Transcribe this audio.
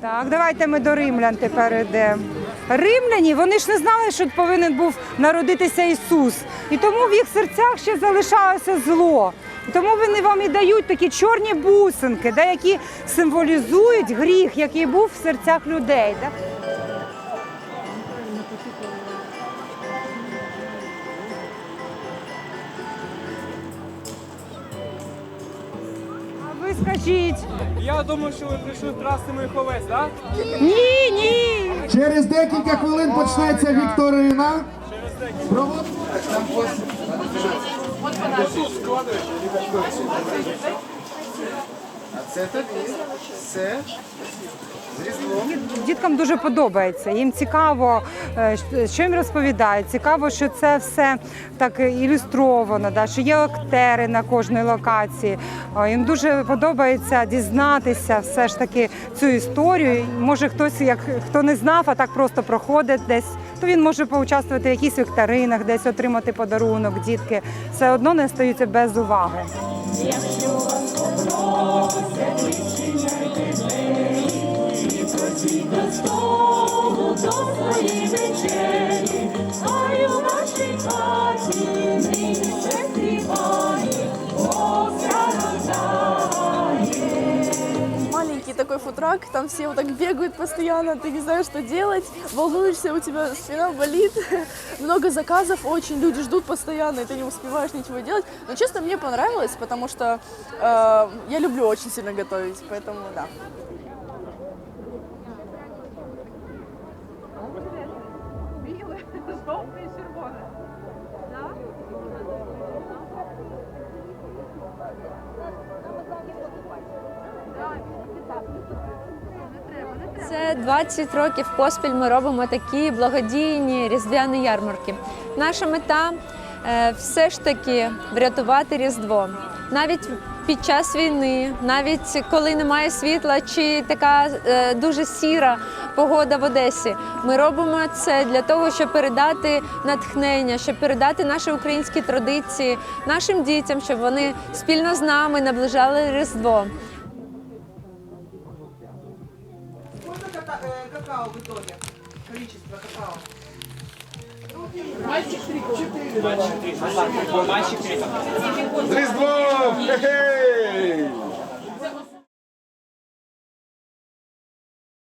Так, давайте ми до римлян тепер йдемо. Римляні, вони ж не знали, що повинен був народитися Ісус. І тому в їх серцях ще залишалося зло. І тому вони вам і дають такі чорні бусинки, да, які символізують гріх, який був в серцях людей. Да? Ви скажіть, Я думаю, що ви прийшли вкрасти моїх овець, так? ні, ні. Через декілька хвилин почнеться вікторина. Провод- А це тобі. Це з різдвом. Діткам дуже подобається. Їм цікаво, що їм розповідають. Цікаво, що це все так ілюстровано, да, що є актери на кожній локації. Їм дуже подобається дізнатися все ж таки цю історію. Може, хтось, як хто не знав, а так просто проходить десь, то він може поучаствувати в якихось вікторинах, десь отримати подарунок. Дітки все одно не стаються без уваги. столу до своєї вечері, а й у нашій хаті місце співає, Бога рождає. маленький такой футрак, там все вот так бегают постоянно, ты не знаешь, что делать, волнуешься, у тебя спина болит, много заказов очень, люди ждут постоянно, и ты не успеваешь ничего делать. Но честно, мне понравилось, потому что э, я люблю очень сильно готовить, поэтому да. Це 20 років поспіль ми робимо такі благодійні різдвяні ярмарки. Наша мета е, все ж таки врятувати Різдво. Навіть під час війни, навіть коли немає світла чи така е, дуже сіра погода в Одесі. Ми робимо це для того, щоб передати натхнення, щоб передати наші українські традиції нашим дітям, щоб вони спільно з нами наближали Різдво. З різдвом! Хе-хей!